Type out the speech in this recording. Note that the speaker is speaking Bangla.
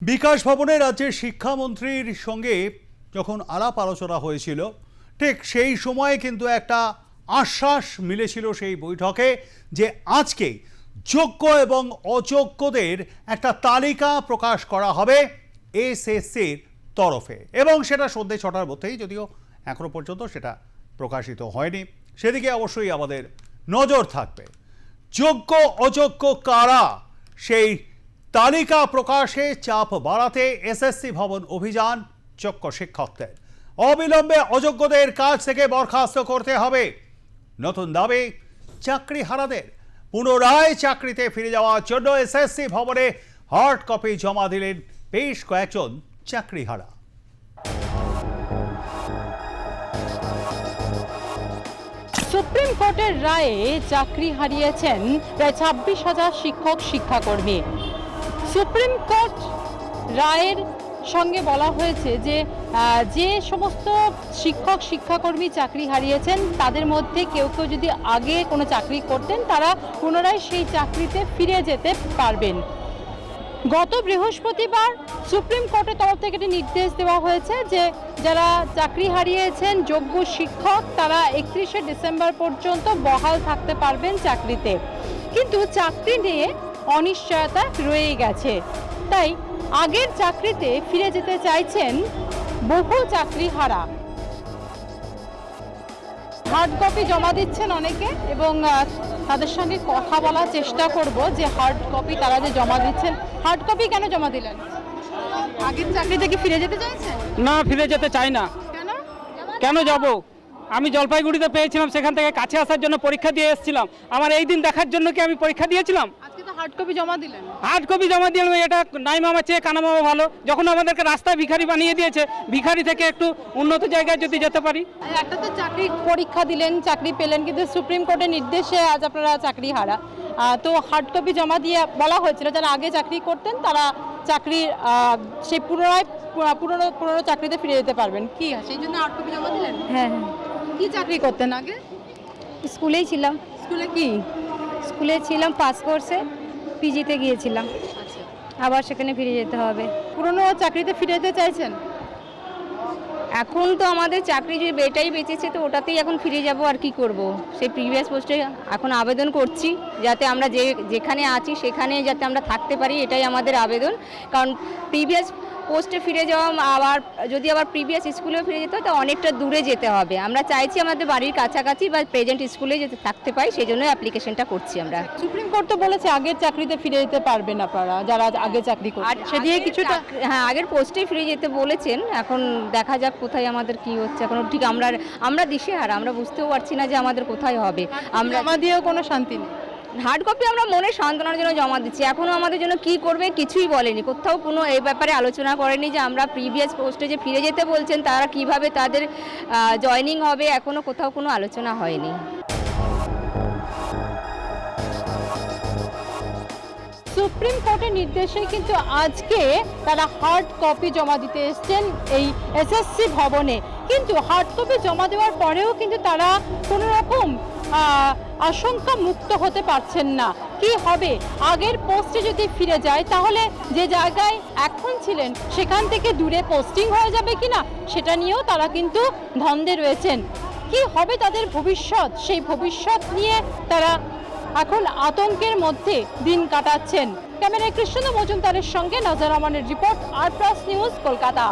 বিকাশ ভবনে রাজ্যের শিক্ষামন্ত্রীর সঙ্গে যখন আলাপ আলোচনা হয়েছিল, ঠিক সেই সময়ে কিন্তু একটা আশ্বাস মিলেছিল সেই বৈঠকে যে আজকে যোগ্য এবং অযোগ্যদের একটা তালিকা প্রকাশ করা হবে এসএসসির তরফে। এবং সেটা সন্ধ্যে ছটার মধ্যেই, যদিও এখনও পর্যন্ত সেটা প্রকাশিত হয়নি। সেদিকে অবশ্যই আমাদের নজর থাকবে। যোগ্য, অযোগ্য কারা? সেই তালিকা প্রকাশে চাপ বাড়াতে এসএসসি ভবন অভিযান যোগ্য শিক্ষকদের। অবিলম্বে অযোগ্যদের কাজ থেকে বরখাস্ত করতে হবে। নতুন দাবি, চাকরি হারাদের। পুনরায় চাকরিতে ফিরে যাওয়ার জন্য এসএসসি ভবনে হার্ড কপি জমা দিলেন বেশ কয়েকজন চাকরিহারা। সুপ্রিম কোর্টের রায়ে চাকরি হারিয়েছেন প্রায় ছাব্বিশ হাজার শিক্ষক শিক্ষাকর্মী সুপ্রিম কোর্ট রায়ের সঙ্গে বলা হয়েছে যে যে সমস্ত শিক্ষক, শিক্ষাকর্মী চাকরি হারিয়েছেন, তাদের মধ্যে কেউ কেউ যদি আগে কোনো চাকরি করতেন, তারা পুনরায় সেই চাকরিতে ফিরে যেতে পারবেন। গত বৃহস্পতিবার সুপ্রিম কোর্টের তরফ থেকে একটি নির্দেশ দেওয়া হয়েছে যে, যারা চাকরি হারিয়েছেন, যোগ্য শিক্ষক, তারা একত্রিশে ডিসেম্বর পর্যন্ত বহাল থাকতে পারবেন চাকরিতে। কিন্তু চাকরি নিয়ে অনিশ্চয়তা রয়ে গেছে। তাই আগের চাকরিতে ফিরে যেতে চাইছেন বহু চাকরি হারা হার্ড কপি জমা দিচ্ছেন অনেকে এবং তাদের সঙ্গে কথা বলার চেষ্টা করব যে হার্ড কপি তারা যে জমা দিচ্ছেন হার্ড কপি কেন জমা দিলেন? আগের চাকরিতে কি ফিরে যেতে চাইছেন? না ফিরে যেতে চাই না। কেন? কেন যাব? আমি জলপাইগুড়িতে পেয়েছিলাম সেখান থেকে কাছে আসার জন্য পরীক্ষা দিয়ে এসেছিলাম। আমার এই দিন দেখার জন্য কি আমি পরীক্ষা দিয়েছিলাম? হার্ড কপি জমা দিলেন? হার্ড কপি জমা দিলাম এটা নাই মামা চেয়ে কানা মামা ভালো। যখন আমাদেরকে রাস্তায় ভিখারি বানিয়ে দিয়েছে ভিখারি থেকে একটু উন্নত জায়গায় যদি যেতে পারি। একটা তো চাকরি পরীক্ষা দিলেন চাকরি পেলেন কিন্তু সুপ্রিম কোর্টের নির্দেশে আজ আপনারা চাকরি হারা। তো হার্ড কপি জমা দিয়ে বলা হয়েছিল যারা আগে চাকরি করতেন তারা চাকরির সেই পুনরায় পুরনো পুরনো চাকরিতে ফিরে যেতে পারবেন। কি সেই জন্য হার্ড কপি জমা দিলেন? হ্যাঁ হ্যাঁ। কি চাকরি করতেন আগে? স্কুলেই ছিলাম। স্কুলে কি? স্কুলে ছিলাম পাস কোর্সে। পিজিতে গিয়েছিলাম। আচ্ছা। আবার সেখানে ফিরে যেতে হবে। পুরনো চাকরিতে ফিরে যেতে চাইছেন? এখন তো আমাদের চাকরি যে বেটাই বেঁচেছে তো ওটাতেই এখন ফিরে যাব আর কি করব। সেই প্রিভিয়াস পোস্টে এখন আবেদন করছি যাতে আমরা যে যেখানে আছি সেখানে যাতে আমরা থাকতে পারি এটাই আমাদের আবেদন। কারণ প্রিভিয়াস পোস্টে ফিরে যাওয়া আবার যদি আবার প্রিভিয়াস স্কুলেও ফিরে যেতে হয় তো অনেকটা দূরে যেতে হবে। আমরা চাইছি আমাদের বাড়ির কাছাকাছি বা প্রেজেন্ট স্কুলে যাতে থাকতে পাই সেই জন্য অ্যাপ্লিকেশনটা করছি আমরা। সুপ্রিম কোর্ট তো বলেছে আগের চাকরিতে ফিরে যেতে পারবেন আপনারা যারা আগে চাকরি করতেন সে দিয়ে আগের কিছুটা হ্যাঁ আগের পোস্টে ফিরে যেতে বলেছেন এখন দেখা যাক কোথায় আমাদের কি হচ্ছে? এখন ঠিক আমরা আমরা দিশে দিশেহারা আমরা বুঝতেও পারছি না যে আমাদের কোথায় হবে। আমরা আমাদেরও কোনো শান্তি নেই। হার্ড কপি আমরা মনে সান্ত্বনার জন্য জমা দিচ্ছি। এখনও আমাদের জন্য কি করবে কিছুই বলেনি। কোথাও কোনো এই ব্যাপারে আলোচনা করেনি যে আমরা প্রিভিয়াস পোস্টে যে ফিরে যেতে বলছেন তারা কীভাবে তাদের জয়নিং হবে এখনও কোথাও কোনো আলোচনা হয়নি। সুপ্রিম কোর্টের নির্দেশে কিন্তু আজকে তারা হার্ড কপি জমা দিতে এসছেন এই এসএসসি ভবনে। কিন্তু হার্ড কপি জমা দেওয়ার পরেও কিন্তু তারা কোনো রকম আশঙ্কা মুক্ত হতে পারছেন না। কি হবে? আগের পোস্টে যদি ফিরে যায়, তাহলে যে জায়গায় এখন ছিলেন, সেখান থেকে দূরে পোস্টিং হয়ে যাবে কিনা, সেটা নিয়েও তারা কিন্তু ধন্দে রয়েছেন। কি হবে তাদের ভবিষ্যৎ? সেই ভবিষ্যৎ নিয়ে তারা এখন আতঙ্কের মধ্যে দিন কাটাচ্ছেন। ক্যামেরায় কৃষ্ণ মজুমদারের সঙ্গে নজর রহমানের রিপোর্ট আর প্লাস নিউজ কলকাতা।